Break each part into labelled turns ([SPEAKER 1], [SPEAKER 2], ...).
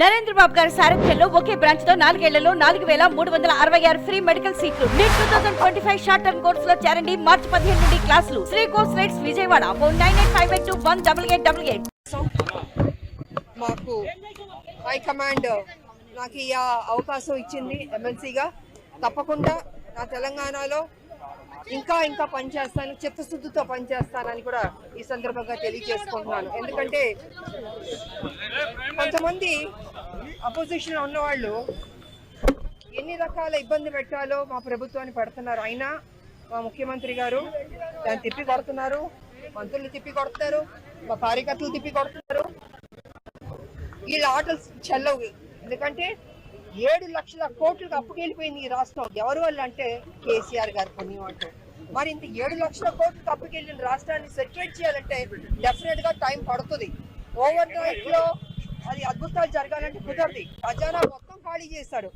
[SPEAKER 1] నరేంద్ర బాబు గారి సారథ్యంలో ఒకే బ్రాంచ్తో నాలుగేళ్ళలో నాలుగు వేల మూడు వందల అరవై ఆరు ఫ్రీ మెడికల్ సీట్లు. NEET two thousand twenty five short term కోర్స్లో చేరండి. మార్చి పదిహేను నుండి క్లాసులు. Sri course rates Vijayawada. Phone nine eight five eight two one double eight double eight.
[SPEAKER 2] మాకు హైకమాండ్ నాకు ఈ అవకాశం ఇచ్చింది ఎమ్మెల్సీగా తప్పకుండా నా తెలంగాణలో ఇంకా ఇంకా పనిచేస్తాను చిత్తశుద్ధితో పనిచేస్తానని కూడా ఈ సందర్భంగా తెలియజేసుకుంటున్నాను. ఎందుకంటే కొంతమంది అపోజిషన్ ఉన్నవాళ్ళు ఎన్ని రకాల ఇబ్బంది పెట్టాలో మా ప్రభుత్వాన్ని పెడుతున్నారు. అయినా మా ముఖ్యమంత్రి గారు దాన్ని తిప్పి కొడుతున్నారు మంత్రులు తిప్పి కొడుతున్నారు మా కార్యకర్తలు తిప్పి కొడుతున్నారు. వీళ్ళ ఆటలు చెల్లవు. ఎందుకంటే ఏడు లక్షల కోట్లకు అప్పుకెళ్ళిపోయింది ఈ రాష్ట్రం. ఎవరు వాళ్ళు అంటే కేసీఆర్ గారు పుణ్యం అంటారు మరి ఇంత ఏడు లక్షల కోట్లకు అప్పుకెళ్ళిన రాష్ట్రాన్ని సెటిల్ చేయాలంటే డెఫినెట్గా టైం పడుతుంది. ఓవర్ నైట్లో అది అద్భుతాలు జరగాలంటే కుదరదు. ఖజానా మొత్తం ఖాళీ చేశాడు.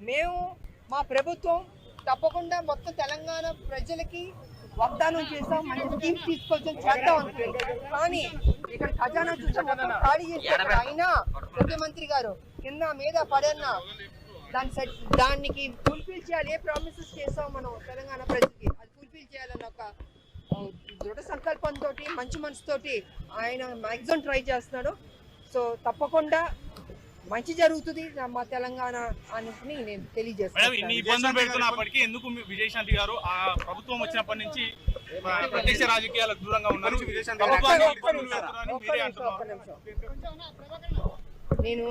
[SPEAKER 2] మేము మా ప్రభుత్వం తప్పకుండా మొత్తం తెలంగాణ ప్రజలకి వాగ్దానం చేస్తాం మంచి స్కీమ్స్ తీసుకొచ్చి చేద్దాం కానీ ఇక్కడ ఖజానా చూస్తే మొత్తం ఖాళీ చేశారు. అయినా ముఖ్యమంత్రి గారు కింద మీద పడన్నా దాని సెట్ దానికి ఫుల్ఫిల్ చేయాలి ఏ ప్రామిసెస్ చేసాం మనం తెలంగాణ ప్రజలకి అది ఫుల్ఫిల్ చేయాలన్న ఒక ఆ, దృఢ సంకల్పంతో మంచి మనసుతోటి ఆయన మ్యాక్సిమం ట్రై చేస్తున్నాడు. సో తప్పకుండా మంచి జరుగుతుంది మా తెలంగాణ అని నేను తెలియజేస్తాను.
[SPEAKER 3] ఇబ్బందులు పెడుతున్నప్పటికీ ఎందుకు విజయశాంతి గారు ఆ ప్రభుత్వం వచ్చినప్పటి నుంచి ప్రత్యక్ష రాజకీయాలకు దూరంగా ఉన్నారు? ప్రభుత్వాన్ని ఇబ్బందులు పెడుతున్నారని మీరే అంటున్నారు.
[SPEAKER 2] నేను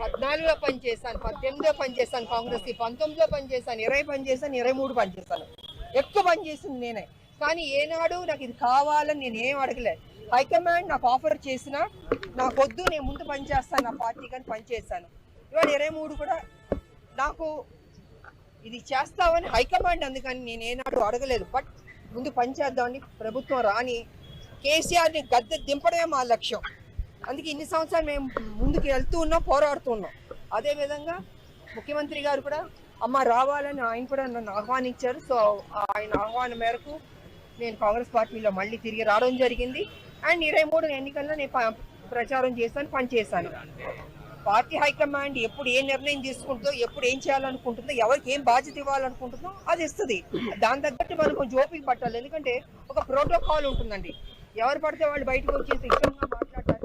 [SPEAKER 2] పద్నాలుగులో పని చేశాను పద్దెనిమిదిలో పని చేశాను కాంగ్రెస్కి పంతొమ్మిదిలో పని చేశాను ఇరవై పని చేశాను ఇరవై మూడు పని చేశాను. ఎక్కువ పని చేసింది నేనే. కానీ ఏనాడు నాకు ఇది కావాలని నేను ఏం అడగలేదు హైకమాండ్ నాకు ఆఫర్ చేసినా నాకు వద్దు నేను ముందు పని చేస్తాను నా పార్టీ కానీ పని ఇవాళ ఇరవై మూడు కూడా నాకు ఇది చేస్తామని హైకమాండ్ అందుకని నేను ఏనాడు అడగలేదు. బట్ ముందు పని చేద్దామని ప్రభుత్వం రాని కేసీఆర్ని గద్దె దింపడమే మా లక్ష్యం. అందుకే ఇన్ని సంవత్సరాలు మేము ముందుకు వెళ్తూ ఉన్నాం పోరాడుతూ ఉన్నాం. అదేవిధంగా ముఖ్యమంత్రి గారు కూడా అమ్మ రావాలని ఆయన కూడా నన్ను ఆహ్వానించారు. సో ఆయన ఆహ్వానం మేరకు నేను కాంగ్రెస్ పార్టీలో మళ్ళీ తిరిగి రావడం జరిగింది. అండ్ ఇరవై మూడు ఎన్నికల్లో నేను ప్రచారం చేశాను పనిచేశాను పార్టీ హైకమాండ్ ఎప్పుడు ఏ నిర్ణయం తీసుకుంటుందో ఎప్పుడు ఏం చేయాలనుకుంటుందో ఎవరికి ఏం బాధ్యత ఇవ్వాలనుకుంటుందో అది ఇస్తుంది. దాని తగ్గట్టు మనం కొంచెం ఓపిక పట్టాలి. ఎందుకంటే ఒక ప్రోటోకాల్ ఉంటుందండి. ఎవరు పడితే వాళ్ళు బయటకు వచ్చేసి ఇష్టంగా మాట్లాడతారు.